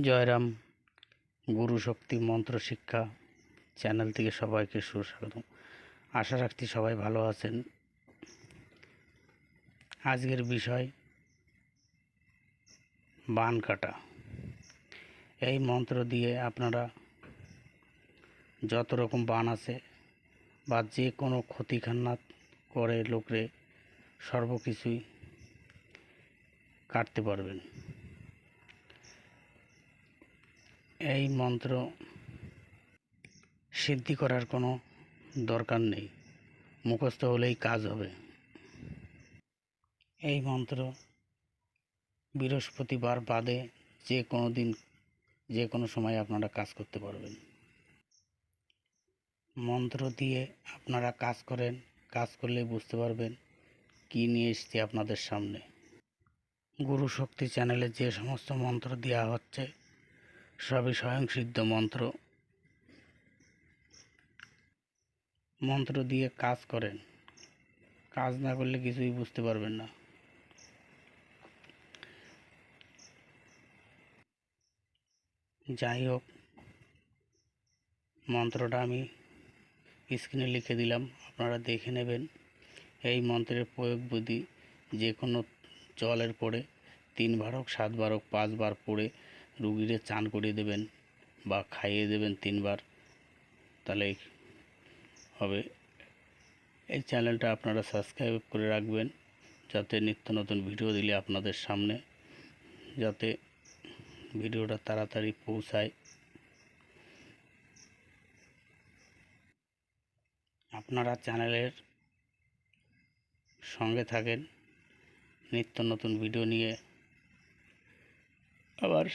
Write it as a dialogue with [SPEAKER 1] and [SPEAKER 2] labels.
[SPEAKER 1] জয়রাম গুরু শক্তি মন্ত্র শিক্ষা চ্যানেল থেকে সবাইকে সুস্বাগত আশা রাখছি সবাই ভালো আছেন। আজকের বিষয়, বান কাটা। এই মন্ত্র দিয়ে আপনারা যত রকম বান আছে বা যে কোনো ক্ষতিখান্নাত করে লোকরে সর্বকিছুই কাটতে পারবেন। এই মন্ত্র সিদ্ধি করার কোনো দরকার নেই। মুখস্থ হলেই কাজ হবে। এই মন্ত্র বৃহস্পতিবার বাদে যে কোনো দিন, যে কোনো সময় আপনারা কাজ করতে পারবেন। মন্ত্র দিয়ে আপনারা কাজ করেন, কাজ করলে বুঝতে পারবেন কী নিয়ে এসছি আপনাদের সামনে। গুরু শক্তি চ্যানেলে যে সমস্ত মন্ত্র দেওয়া হচ্ছে সবই স্বয়ংসিদ্ধ মন্ত্র। মন্ত্র দিয়ে কাজ করেন। কাজ না করলে কিছুই বুঝতে পারবেন না। যাই হোক, মন্ত্রটা আমি স্ক্রিনে লিখে দিলাম, আপনারা দেখে নেবেন। এই মন্ত্রের প্রয়োগ বুদ্ধি যে কোনো জলের পরে তিনবার হোক সাতবার হোক পাঁচবার পড়ে রুগীরে চান করিয়ে দেবেন বা খাইয়ে দেবেন তিনবার, তাহলে হবে। এই চ্যানেলটা আপনারা সাবস্ক্রাইব করে রাখবেন, যাতে নিত্য নতুন ভিডিও দিলে আপনাদের সামনে, যাতে ভিডিওটা তাড়াতাড়ি পৌঁছায়। আপনারা চ্যানেলের সঙ্গে থাকেন, নিত্য নতুন ভিডিও নিয়ে। আবার